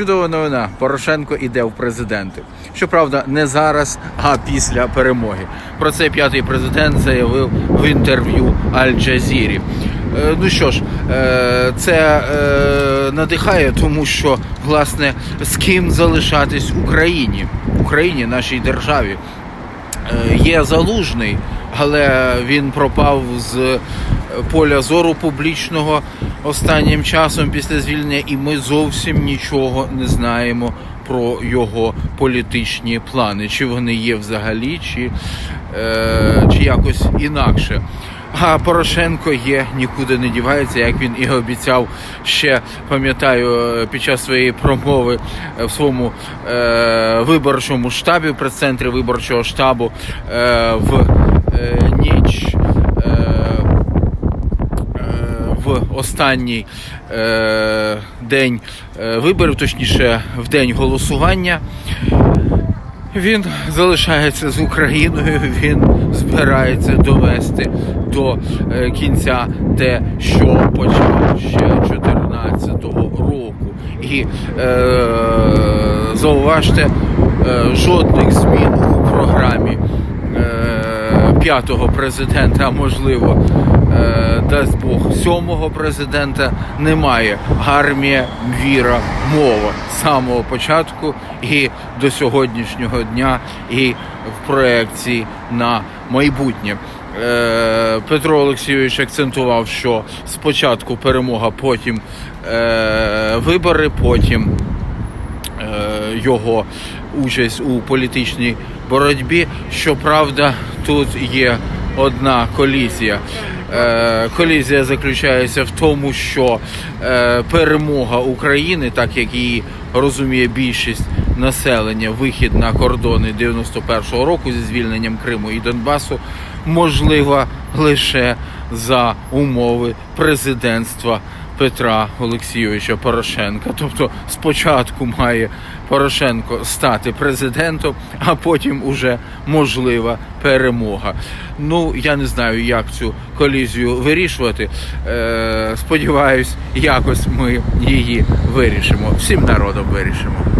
Чудова новина. Порошенко іде в президенти. Щоправда, не зараз, а після перемоги. Про це п'ятий президент заявив в інтерв'ю Аль-Джазірі. Е, Ну що ж, е, це е, надихає, тому що власне з ким залишатись Україні, Україні, нашій державі. Є залужний, але він пропав з поля зору публічного останнім часом після звільнення, і ми зовсім нічого не знаємо про його політичні плани, чи вони є взагалі, чи, е, чи якось інакше. А Порошенко є, нікуди не дівається, як він і обіцяв ще пам'ятаю під час своєї промови е, в своєму е, виборчому штабі, в прес-центрі виборчого штабу е, в е, ніч. Е, е, в останній е, день е, виборів, точніше, в день голосування. Він залишається з Україною, він збирається довести до е, кінця те, що почав ще 2014 року. І е, зауважте, е, жодних змін у програмі е, п'ятого президента, а можливо, дасть Бог сьомого президента немає. Армія, віра, мова з самого початку і до сьогоднішнього дня, і в проекції на майбутнє. Е, Петро Олексійович акцентував, що спочатку перемога, потім е, вибори, потім е, його участь у політичній боротьбі. Щоправда, тут є одна колізія. Е, Колізія заключається в тому, що е, перемога України, так як її розуміє більшість населення, вихід на кордони 91-го року зі звільненням Криму і Донбасу, можлива лише за умови президентства Петра Олексійовича Порошенка. Тобто спочатку має Порошенко стати президентом, а потім уже можлива перемога. Ну я не знаю, як цю колізію вирішувати. Е, сподіваюсь, якось ми її вирішимо. Всім народом вирішимо.